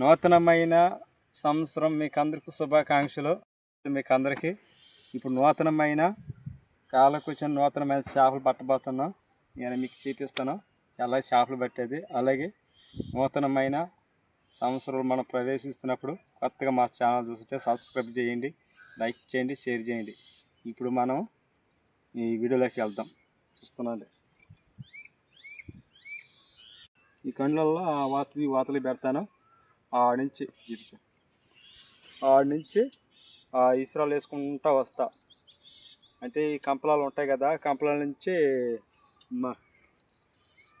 నూతనమైన సంవత్సరం మీకు అందరికీ శుభాకాంక్షలు. మీకు అందరికీ ఇప్పుడు నూతనమైన కాళ్ళకు వచ్చిన నూతనమైన చేపలు పట్టబోతున్నాం. నేను మీకు చూపిస్తాను. ఎలా చేపలు పట్టేది? అలాగే నూతనమైన సంవత్సరం మనం ప్రవేశిస్తున్నప్పుడు కొత్తగా మా ఛానల్ చూస్తుంటే సబ్స్క్రైబ్ చేయండి లైక్ చేయండి షేర్ చేయండి. ఇప్పుడు మనం ఈ వీడియోలోకి వెళ్దాం. చూస్తున్నాండి. ఈ కండ్లలో ఆ వాతలి వాతలి పెడతాను. ఆడ నుంచి జీపు ఆడ నుంచి ఇసురాలు వేసుకుంటా వస్తా. అంటే ఈ కంపలాలు ఉంటాయి కదా కంపలాల నుంచి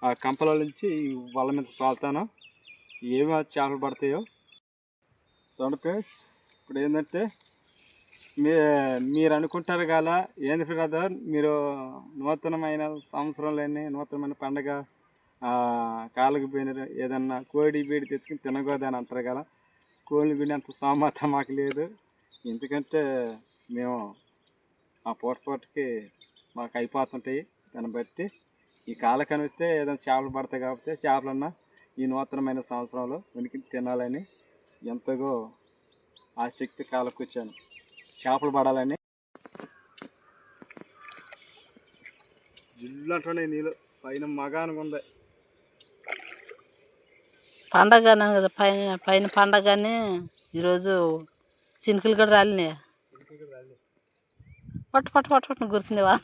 ఆ కంపలాల నుంచి ఈ వల మీద తోలుతాను. ఏమి చేపలు పడతాయో. చూడండి ఫ్రెండ్స్ ఇప్పుడు ఏంటంటే మీ మీరు అనుకుంటారు కదా ఏంది బ్రదర్ మీరు నూతనమైన సంవత్సరంలోని నూతనమైన పండగ కాళ్ళకు పోయిన ఏదన్నా కోడి బీడి తెచ్చుకుని తినకూడదని అంటారు కదా. కోడి బీడి అంత సామర్థ్యం మాకు లేదు. ఎందుకంటే మేము ఆ పూట పూటకి మాకు అయిపోతుంటాయి. దాన్ని బట్టి ఈ కాళ్ళ కనిపిస్తే ఏదైనా చేపలు పడతాయి కాబట్టి చేపలన్నా ఈ నూతనమైన సంవత్సరంలో ఉనికి తినాలని ఎంతగో ఆసక్తి కాళ్ళకు వచ్చాను. చేపలు పడాలని. జిల్లు అంటున్నాయి నీళ్ళు. పైన మగానికి ఉంది. పండగ అన్నాను కదా పైన పైన పండగని ఈరోజు చినుకులు కూడా రాలినాయి. పట్టు పట్టు పట్టు పట్టు గురిసింది వా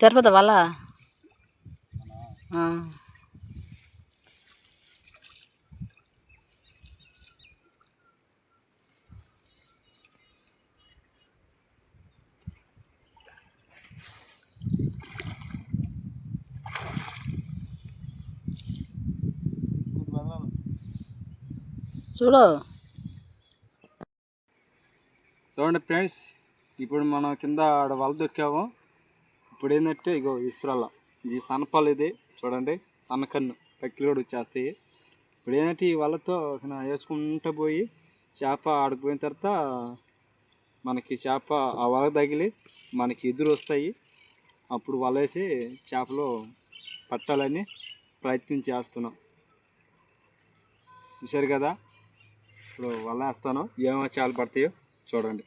సరిపోతా వాళ్ళ? చూడు. చూడండి ఫ్రెండ్స్ ఇప్పుడు మనం కింద ఆడ వల దొక్కాము. ఇప్పుడు ఏంటంటే ఇగో ఇసురాల ఇది సన్నపాలు ఇది చూడండి. సన్నకన్ను పక్కిలు కూడా వచ్చేస్తాయి. ఇప్పుడు ఏంటంటే ఈ వలతో వేసుకుంటూ పోయి చేప ఆడిపోయిన తర్వాత మనకి చేప ఆ వల తగిలి మనకి ఎదురు వస్తాయి. అప్పుడు వల వేసి చేపలు పట్టాలని ప్రయత్నం చేస్తున్నాం. చూశారు కదా? ఇప్పుడు వల్ల వేస్తాను ఏమో చాలా పడతాయో చూడండి.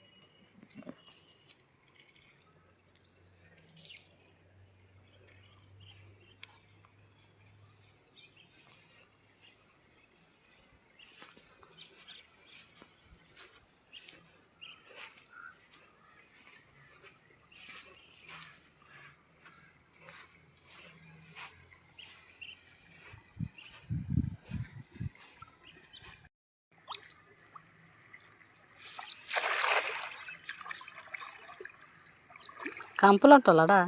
కంపలు ఉంటాడా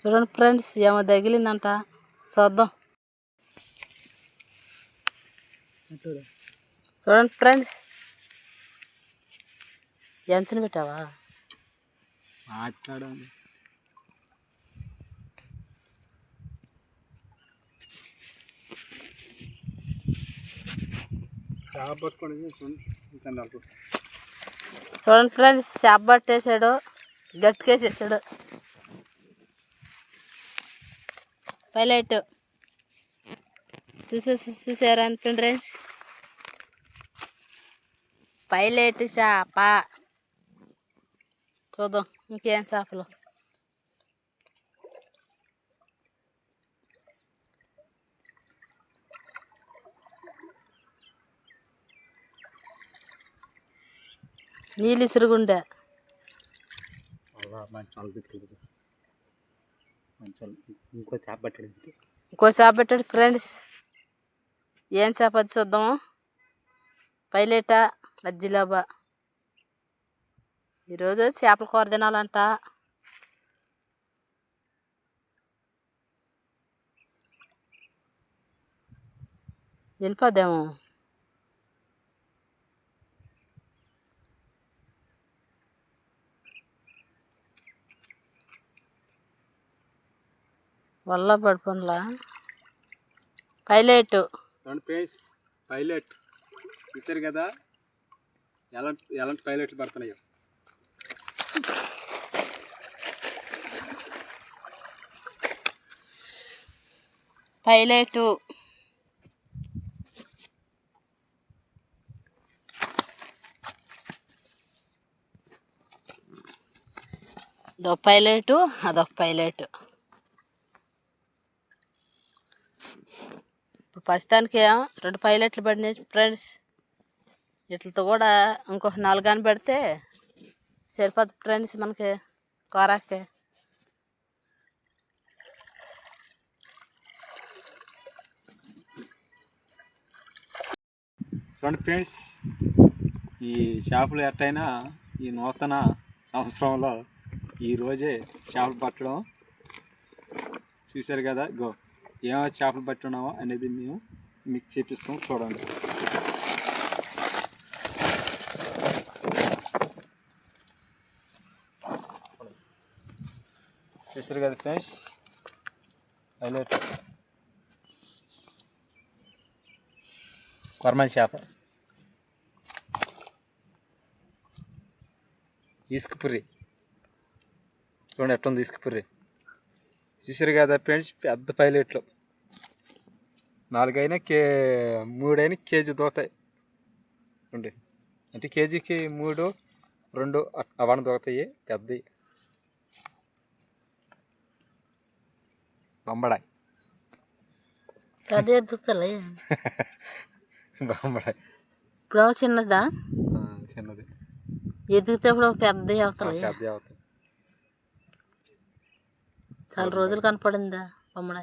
చూడండి ఫ్రెండ్స్ ఏమో తగిలిందంట. చూద్దాం. చూడండి ఫ్రెండ్స్. ఎంచని పెట్టావా? మాట్లాడండి చూడండి. ఫ్రెండ్స్ చేప పట్టేసాడు. గట్టికేసేసాడు. పైలట్ చూసే చూసారా ఫ్రెండ్స్? పైలట్ చేప చూద్దాం ఇంకేం చేపలు నీళ్ళు ఇసురుగుండే. ఇంకో చేప పట్టడానికి ఇంకో చేప పెట్టాడు ఫ్రెండ్స్. ఏం చేప అది చూద్దాము. పైలేట అజ్జిలాబా ఈరోజు చేపల కూర తినాలంట. వెళ్ళిపోద్దాము వల్ల పైలట్. రెండు పేస్ పైలట్. చూసారు కదా? ఎలాంటి ఎలాంటి పైలట్లు పడుతున్నాయో. పైలట్. ఇదొక పైలట్ అదొక పైలట్. ప్రస్తుతానికి రెండు పైలట్లు పడినాయి ఫ్రెండ్స్. వీటితో కూడా ఇంకొక నాలుగు పెడితే సరిపోద్ది ఫ్రెండ్స్ మనకి కూరకి. చూడండి ఫ్రెండ్స్ ఈ చేపలు ఎట్టయినా ఈ నూతన సంవత్సరంలో ఈ రోజే చేపలు పట్టడం చూశారు కదా? గో ఏమో చేపలు పట్టున్నామో అనేది మేము మీకు చూపిస్తాం చూడండి. చూసారు కదా ఫ్రెండ్స్? హైలైట్. కొరమని చేప. ఇసుకపుర్రి చూడండి ఎట్టుంది ఇసుకపుర్రి చూసారు కదా ఫ్రెండ్స్? పెద్ద పైలెట్లు. నాలుగైనా కే మూడైనా కేజీ దోతాయి. చూడండి అంటే కేజీకి మూడు రెండు అవన్న దోతాయి పెద్దవి బొమ్మడాయి. పెద్ద ఎదుగుతలే బొమ్మడాయి. ఇప్పుడు చిన్నదా? చిన్నది. ఎదిగితే ఇప్పుడు పెద్ద అవుతలే పెద్ద అవుతాయి. చాలా రోజులు కనపడిందా బొమ్మడ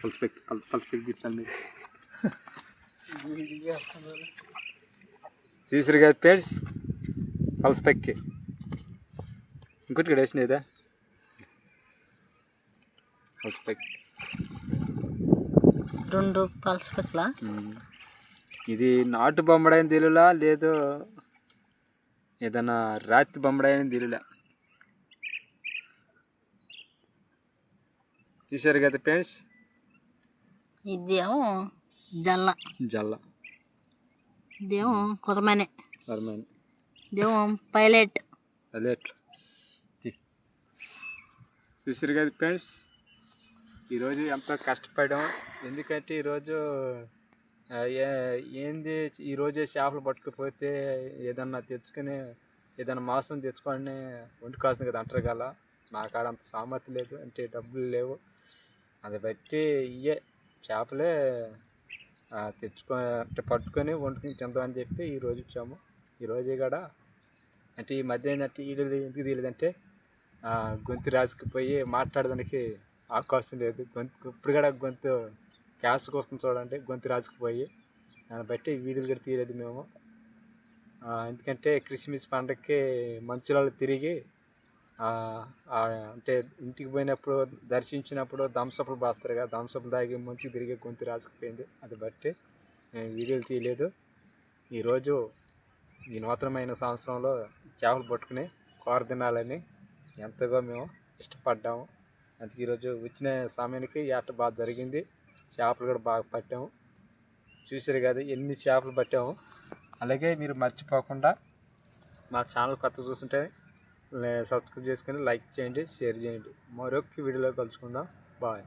పల్స్పెక్ పల్స్పెక్ చెప్తాను చూసారు కదా పేడ్స్ పల్స్పెక్ ఇంకోటి ఇక్కడ వేసిన ఇదా పల్స్పెక్ రెండు పల్స్ పెక్కల ఇది నాటు బొమ్మడైన తెలులా లేదు ఏదైనా రాతి బొమ్మడైన తెలులా చూసారు కదా ఫ్రెండ్స్ ఇదేమో జల్ల. జల్ల. ఇదేమో కురమనే. వర్మైన ఇదేమో పైలట్. అట్లా చూసారు కదా ఫ్రెండ్స్? ఈరోజు ఎంతో కష్టపడాం ఎందుకంటే ఈరోజు ఏంది ఈరోజే చేపలు పట్టుకుపోతే ఏదన్నా తెచ్చుకుని ఏదన్నా మాంసం తెచ్చుకొని వండుకోవాల్సింది కదా అంటారు కదా. నా కాడ అంత సామర్థ్యం లేదు అంటే డబ్బులు లేవు. అది బట్టి ఇయే చేపలే తెచ్చుకో అంటే పట్టుకొని వండుకుని తిందామని చెప్పి ఈరోజు వచ్చాము. ఈరోజు కాడ అంటే ఈ మధ్య ఏంటంటే వీళ్ళు ఎందుకు తీయలేదంటే గొంతు రాసుకుపోయి మాట్లాడడానికి అవకాశం లేదు. గొంతు ఇప్పుడు కూడా గొంతు గ్యాస్ కోసం చూడండి. గొంతు రాసుకుపోయి దాన్ని బట్టి వీడియోలు కూడా తీయలేదు మేము. ఎందుకంటే క్రిస్మస్ పండగకి మంచులలో తిరిగి అంటే ఇంటికి పోయినప్పుడు దర్శించినప్పుడు దంసపులు బాస్తారు కదా దంసపులు తాగి మంచి తిరిగి గొంతు రాసుకుపోయింది. అది బట్టి నేను వీడియోలు తీయలేదు. ఈరోజు ఈ నూతనమైన సంవత్సరంలో చేపలు పట్టుకుని కూర తినాలని ఎంతగా మేము ఇష్టపడ్డాము. అందుకే ఈరోజు వచ్చిన సమయానికి ఈ ఆట బాగా జరిగింది. చేపలు కూడా బాగా పట్టాము. చూసారు కదా ఎన్ని చేపలు పట్టాము. అలాగే మీరు మర్చిపోకుండా మా ఛానల్ కొత్త చూస్తుంటే సబ్స్క్రైబ్ చేసుకొని లైక్ చేయండి షేర్ చేయండి. మరొక వీడియోలో కలుసుకుందాం. బాయ్.